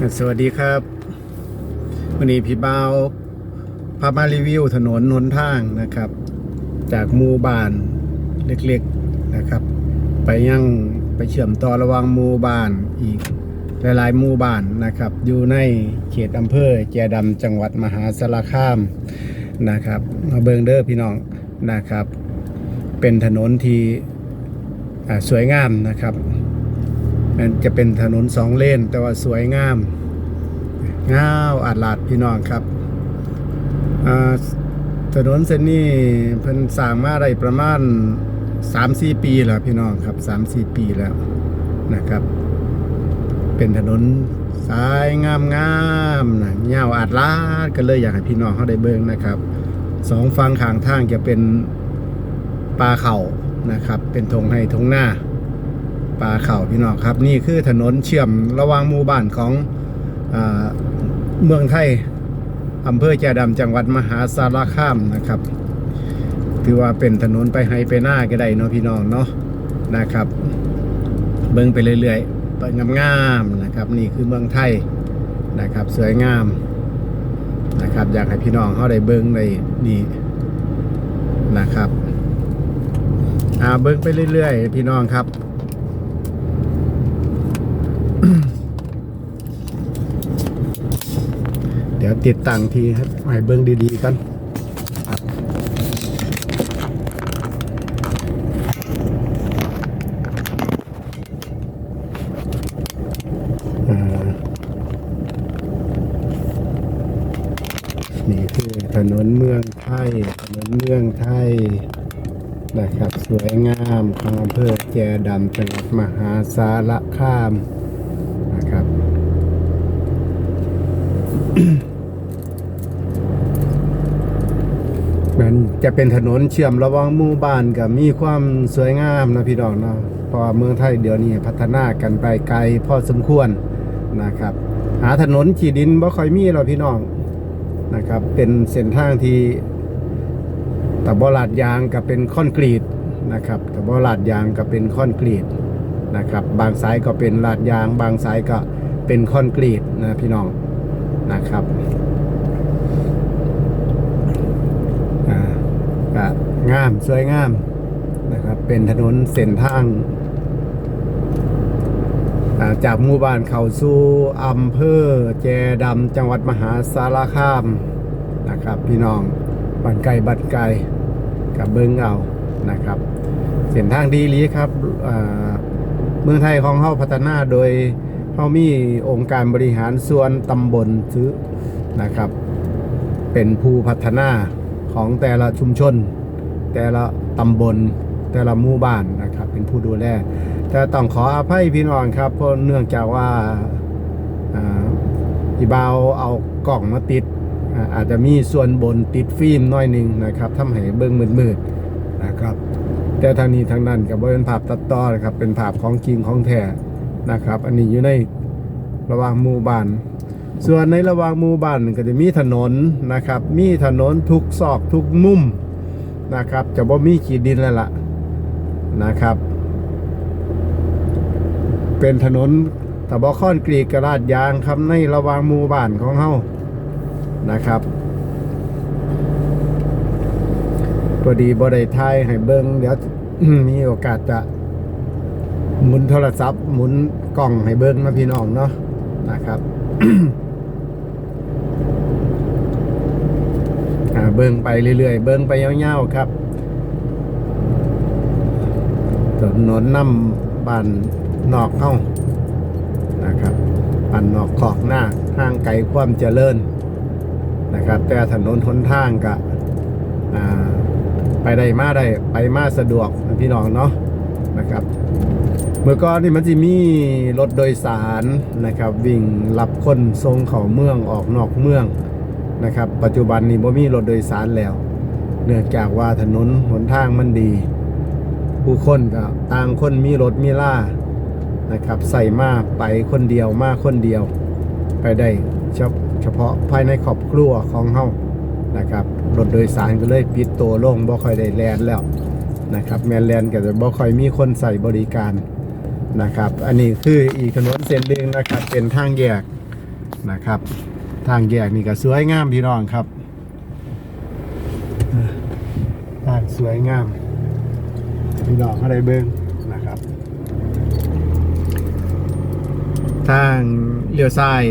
สวัสดีครับวันนี้พี่บ่าพามารีวิวถนนหนทางนะครับ จากหมู่บ้านเล็กๆนะครับ ไปยังไปเชื่อมต่อระหว่างหมู่บ้านอีกหลายๆหมู่บ้านนะครับ อยู่ในเขตอำเภอแจดำจังหวัดมหาสารคามนะครับ มาเบิงเด้อพี่น้องนะครับ เป็นถนนที่สวยงามนะครับมันจะเป็นถนนสองเลนแต่ว่าสวยงาม งามอาดลาดพี่น้องครับถนนเส้นนี้เพิ่นสร้างมาได้ประมาณ3-4ปีแล้วพี่น้องครับ3-4ปีแล้วนะครับ เป็นถนนสายงามงามนะยาอาดลาดก็เลยอยากให้พี่น้องเขาได้เบิ่งนะครับสองฝั่งข้างทางจะเป็นป่าเขานะครับ เป็นทงให้ทงหน้าปลาเข่าพี่น้องครับ นี่คือถนนเชื่อมระหว่างหมู่บ้านของอา เมืองไทยอำเภอแจดำจังหวัดมหาสารคามนะครับ ถือว่าเป็นถนนไปให้ไปหน้าก็ได้เนาะพี่น้องเนาะนะครับ เบิ่งไปเรื่อยๆไปงามๆนะครับ นี่คือเมืองไทยนะครับ สวยงามนะครับ อยากให้พี่น้องเขาได้เบิ่งได้นี่นะครับอ่าเบิ่งไปเรื่อยๆ พี่น้องครับ เดี๋ยว ติดตั้งทีครับให้เบิ้งดีๆกันนี่คือถนนเมืองไทย ถนนเมืองไทยนะครับ สวยงามของอำเภอแจดำจังหวัดมหาสารคามนะครับ มัน จะเป็นถนนเชื่อมระหว่างหมู่บ้านกับมีความสวยงามนะพี่น้องเนาะเพราะเมืองไทยเดี๋ยวนี้พัฒนากันไปไกลพอสมควรนะครับ หาถนนขี่ดินบ่ค่อยมีหรอพี่น้องนะครับ เป็นเส้นทางที่ตะบอลาดยางกับเป็นคอนกรีตนะครับตะบอลาดยางกับเป็นคอนกรีตนะครับ บางสายก็เป็นลาดยาง บางสายก็เป็นคอนกรีตนะพี่น้องนะครับ อ่าก็ งาม สวยงามนะครับ เป็นถนนเส้นทาง จากหมู่บ้านเขาสู่อำเภอแจดำจังหวัดมหาสารคามนะครับ พี่น้องบันไกลบันไกลกับเบิงเอานะครับ เส้นทางดีลีครับเมืองไทยของเขาพัฒนาโดยเขามีองค์การบริหารส่วนตำบลซื้อนะครับ เป็นผู้พัฒนาของแต่ละชุมชน แต่ละตำบลแต่ละหมู่บ้านนะครับ เป็นผู้ดูแลแต่ต้องขออภัยพี่น้องครับเพราะเนื่องจากว่าอีบ่าวเอากล่องมาติด อาจจะมีส่วนบนติดฟิล์มน้อยหนึงนะครับทำให้เบิ่งมืดๆนะครับ แต่ทางนี้ทางนั้นกับเป็นภาพตัดต่อนะครับ เป็นภาพของจริงของแท้นะครับ อันนี้อยู่ในระหว่างหมู่บ้าน ส่วนในระหว่างหมู่บ้านก็จะมีถนนนะครับ มีถนนทุกซอกทุกมุม นะครับ จะบ่มีขีดดินแล้วล่ะนะครับ เป็นถนนตะบอคอนกรีกระดาษยางครับในระหว่างหมู่บ้านของเฮานะครับพอดีบ่ได้ทายให้เบิ่งเดี๋ยวมีโอกาสจะหมุนโทรศัพท์หมุนกล้องให้เบิ่งนะพี่น้องเนาะนะครับ อ่าเบิ้งไปเรื่อยๆ เบิ้งไปยาวๆครับ ถนนน้ำบ้านนอกเข้านะครับบ้านนอกขอกหน้าห่างไกลความเจริญนะครับ แต่ถนนหนทางก็อ่าไปได้มาได้ไปมาสะดวกพี่น้องเนาะนะครับ เมื่อก่อนนี่มันจะมีรถโดยสารนะครับ วิ่งรับคนทรงเขาเมืองออกนอกเมือง นะครับ ปัจจุบันนี้บ่มีรถโดยสารแล้ว เนื่องจากว่าถนนหนทางมันดี ผู้คนก็ต่างคนมีรถมีล่านะครับใส่มาไปคนเดียวมาคนเดียว ไปได้เฉพเฉพาะภายในครอบครัวของเฮานะครับรถโดยสารก็เลยปิดตัวลงบ่ค่อยได้แลนแล้วนะครับแมนแลนก็จะบ่ค่อยมีคนใส่บริการนะครับ อันนี้คืออีกถนนเส้นหนึ่งนะครับเป็นทางแยกนะครับ ทางแยกนี่ก็สวยงามพี่น้องครับทางสวยงาม พี่น้องเขาได้เบิ้งนะครับ ทางเลี้ยวซ้าย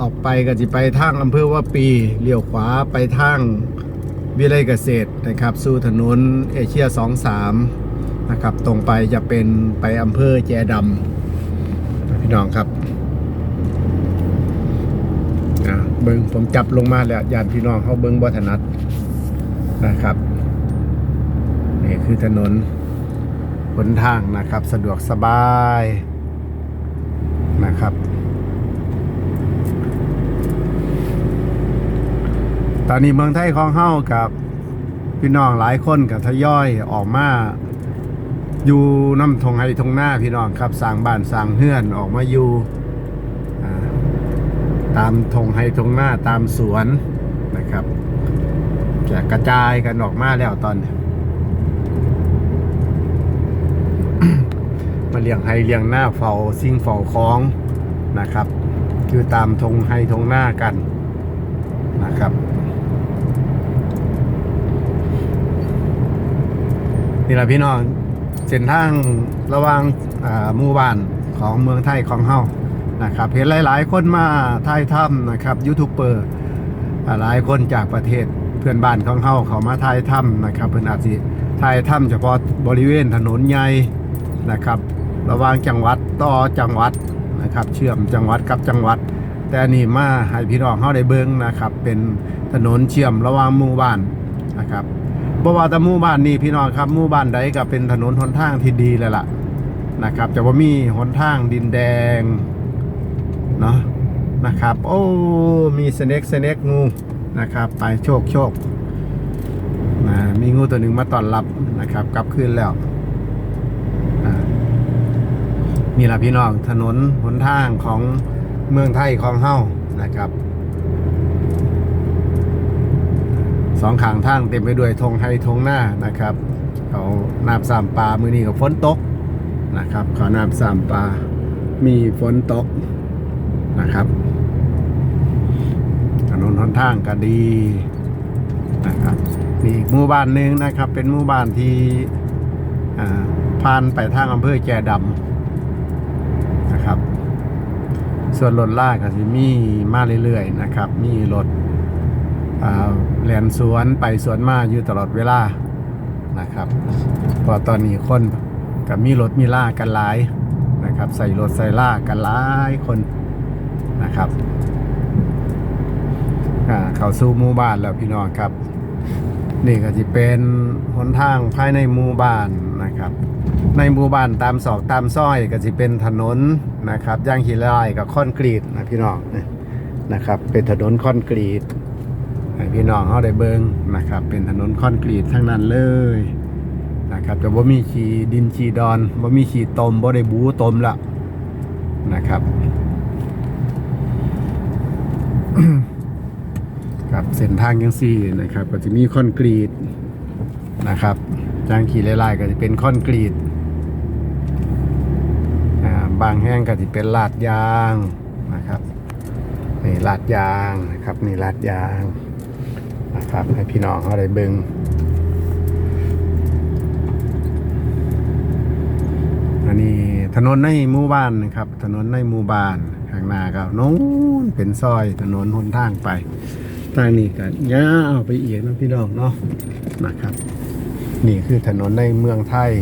ออกไปก็จะไปทางอำเภอว่าปีเลี้ยวขวาไปทางวิเลยเกษตรนะครับ สู่ถนนเอเชีย 23 นะครับ ตรงไปจะเป็นไปอำเภอแจดำพี่น้องครับอ่า เบิงผมจับลงมาแล้วญาติพี่น้องเขาเบิงบัถนัดนะครับนี่คือถนนบนทางนะครับ สะดวกสบายนะครับ ตอนนี้เมืองไทยของเฮากับพี่น้องหลายคนกับทยอยออกมาอยู่น้ำทงไฮทงหน้าพี่น้องครับสร้างบ้านสร้างเฮือนออกมาอยู่ ตามทงไฮทงหน้าตามสวนนะครับจะกระจายกันออกมาแล้วตอนนี้มาเลี้ยงไฮเลี้ยงหน้าเฝ้าสิ่งเฝ้าคล้องนะครับ คือตามทงไฮทงหน้ากันนะครับนี่แหละพี่น้องเส้นทางระหว่างอ่าหมู่บ้านของเมืองไทยของเฮา นะครับเห็นหลาย ๆ คนมาไทยถ้ำนะครับยูทูบเบอร์หลายคนจากประเทศเพื่อนบ้านของเฮาเขามาไทยถ้ำนะครับเพิ่นอาจสิไทยถ้ำเฉพาะบริเวณถนนใหญ่นะครับ ระหว่างจังหวัดต่อจังหวัดนะครับเชื่อมจังหวัดกับจังหวัด แต่นี่มาให้พี่น้องเฮาได้เบิ่งนะครับ เป็นถนนเชื่อมระหว่างหมู่บ้านนะครับบ่ว่าแต่หมู่บ้านนี่พี่น้องครับหมู่บ้านใดก็เป็นถนนหนทางที่ดีเลยล่ะนะครับจะว่ามีหนทางดินแดง เนาะนะครับ โอ้มีสเน็กสเน็กงูนะครับ ไปโชคโชคนะมีงูตัวหนึ่งมาต้อนรับนะครับกลับคืนแล้วนี่แหละพี่น้องถนนหนทางของเมืองไทยของเฮานะครับสองข้างทางเต็มไปด้วยธงไฮธงหน้านะครับเขานาบสามปลามือนี้กับฝนตกนะครับเขานาบสามปลามีฝนตก นะครับถนนหนทางก็ดีนะครับนี่อีกหมู่บ้านหนึ่งนะครับ เป็นหมู่บ้านที่ผ่านไปทางอำเภอแจดำนะครับ ส่วนรถลากก็จะมีมาเรื่อยๆนะครับ มีรถแลนสวนไปสวนมาอยู่ตลอดเวลานะครับพอตอนนี้คนกับมีรถมีล่ากันหลายนะครับ ใส่รถใส่ล่ากันหลายคน นะครับอ่าเข้าสู่หมู่บ้านแล้วพี่น้องครับ นี่ก็จะเป็นหนทางภายในหมู่บ้านนะครับ ในหมู่บ้านตามศอกตามซอยก็จะเป็นถนนนะครับย่างหินลายกับคอนกรีตนะพี่น้องนะครับ เป็นถนนคอนกรีตให้พี่น้องเขาได้เบิงนะครับ เป็นถนนคอนกรีตทั้งนั้นเลยนะครับแต่ว่ามีขีดินขีดอนว่ามีขีดตมบ่ได้บูตมละนะครับ ครับเส้นทางยังสี่นะครับ ก็จะมีคอนกรีตนะครับจางขีไล่ๆก็จะเป็นคอนกรีตบางแห้งก็จะเป็นลาดยางนะครับนี่ลาดยางนะครับนี่ลาดยางนะครับให้พี่น้องเขาได้เบิงอันนี้ถนนในหมู่บ้านนะครับ ถนนในหมู่บ้าน ข้างหน้าก็โน้นเป็นซอยถนนหนทางไปทางนี้ก็ยาวไปอีกนะพี่น้องเนาะนะครับ นี่คือถนนในเมืองไทย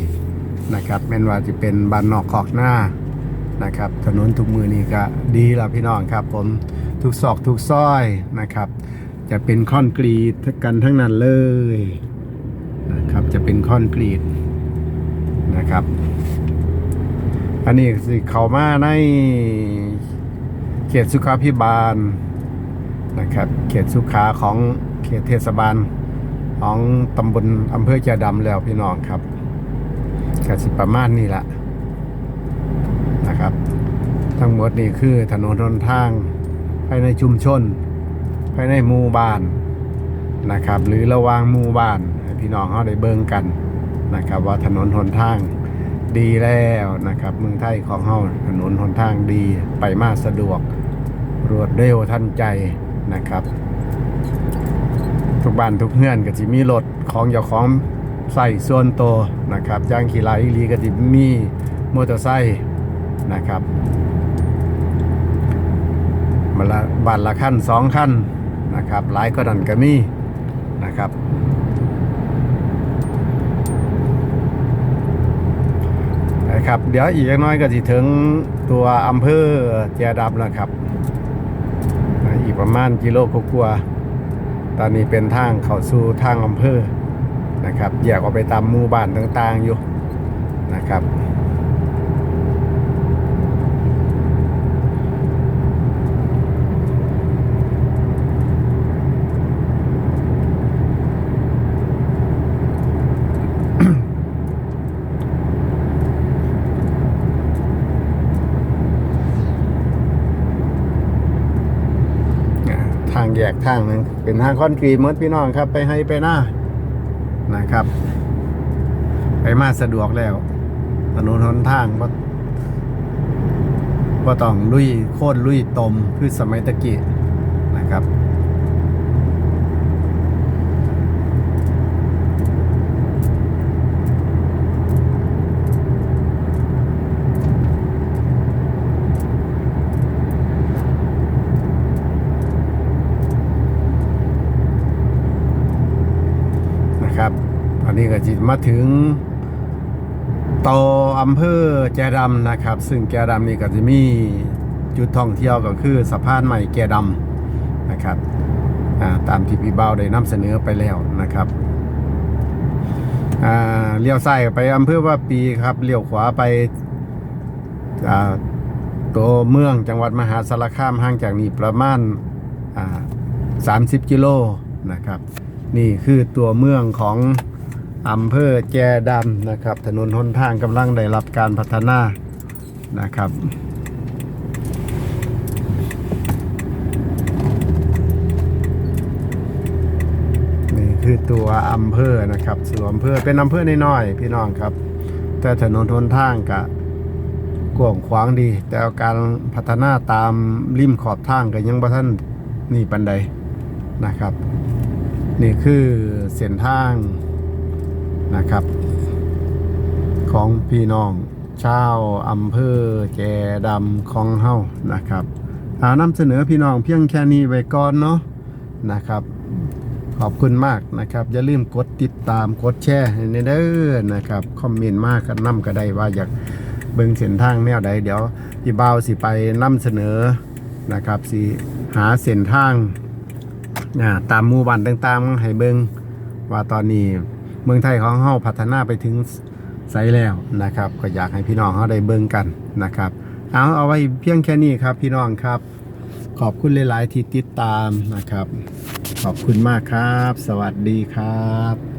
นะครับแม้นว่าจะเป็นบ้านนอกขอกหน้านะครับ ถนนทุกมือนี่ก็ดีแล้วพี่น้องครับ ผมทุกซอกทุกซอยนะครับ จะเป็นคอนกรีตกันทั้งนั้นเลยนะครับจะเป็นคอนกรีตนะครับ อันนี้สิเขามาใน เขตสุขาพิบาลนะครับ เขตสุขาของเขตเทศบาลของตำบลอำเภอแจดำแล้วพี่น้องครับกสิประมาณนี้ละนะครับ ทั้งหมดนี่คือถนนหนทางภายในชุมชนภายในหมู่บ้านนะครับ หรือระหว่างหมู่บ้านพี่น้องเขาได้เบิ่งกันนะครับ ว่าถนนหนทางดีแล้วนะครับ เมืองไทยของเฮาถนนหนทางดีไปมาสะดวก รวดเร็วทันใจนะครับ ทุกบ้านทุกเฮือนก็จะมีรถของเจ้าของใส่ส่วนตัวนะครับย่างขี่ไลอีหลีก็จะมีมอเตอร์ไซค์นะครับมาละบ้านละขั้นสองขั้นนะครับหลายก็ดันก็มีนะครับนะครับ เดี๋ยวอีกน้อยก็จะถึงตัวอำเภอแจดับแล้วครับ อีกประมาณกิโลกว่าตอนนี้เป็นทางเข้าสู่ทางอำเภอนะครับแยกออกไปตามหมู่บ้านต่างๆอยู่นะครับ อ่าทาง แยกทางหนึงเป็นทางคอนกรีตมดพี่น้องครับ ไปให้ไปหน้านะครับ ไปมาสะดวกแล้วถนนหนทางว่าว่าต้องลุยโคตรลุยตมคือสมัยตะกี้นะครับ ตอนนี้ ก็จิมาถึงต่ออำเภอแกดำนะครับ ซึ่งแกดำนี่ก็จะมีจุดท่องเที่ยวก็คือสะพานใหม่แกดำนะครับตามที่พี่เบาได้นำเสนอไปแล้วนะครับเลี้ยวซ้ายไปอำเภอว่าปีครับเลี้ยวขวาไปาตัวเมืองจังหวัดมหาสารคามห่างจากนี้ประมาณ30 กิโลนะครับ นี่คือตัวเมืองของ อำเภอแจดำนะครับ ถนนหนทางกำลังได้รับการพัฒนานะครับนี่คือตัวอำเภอนะครับส่วนอำเภอเป็นอำเภอน้อยๆพี่น้องครับ แต่ถนนหนทางกะกว้างขวางดี แต่การพัฒนาตามริมขอบทางก็ยังบ่ท่านนี่ปันใดนะครับ นี่คือเส้นทาง นะครับ ของพี่น้องชาวอำเภอแจดำของเฮานะครับอานำเสนอพี่น้องเพียงแค่นี้ไว้ก่อนเนาะนะครับ ขอบคุณมากนะครับ อย่าลืมกดติดตามกดแชร์ให้เด้อนะครับคอมเมนต์มากกันนำก็ได้ว่าอยากเบิ่งเส้นทางแนวใดเดี๋ยวพี่บ่าวสิไปนำเสนอนะครับสิหาเส้นทางอ่าตามหมู่บ้านต่างๆให้เบิงว่าตอนนี้ เมืองไทยของเฮาพัฒนาไปถึงไซแล้วนะครับ ก็อยากให้พี่น้องเฮาได้เบิ่งกันนะครับ เอาเอาไว้เพียงแค่นี้ครับพี่น้องครับ ขอบคุณหลาย ๆ ที่ติดตามนะครับ ขอบคุณมากครับ สวัสดีครับ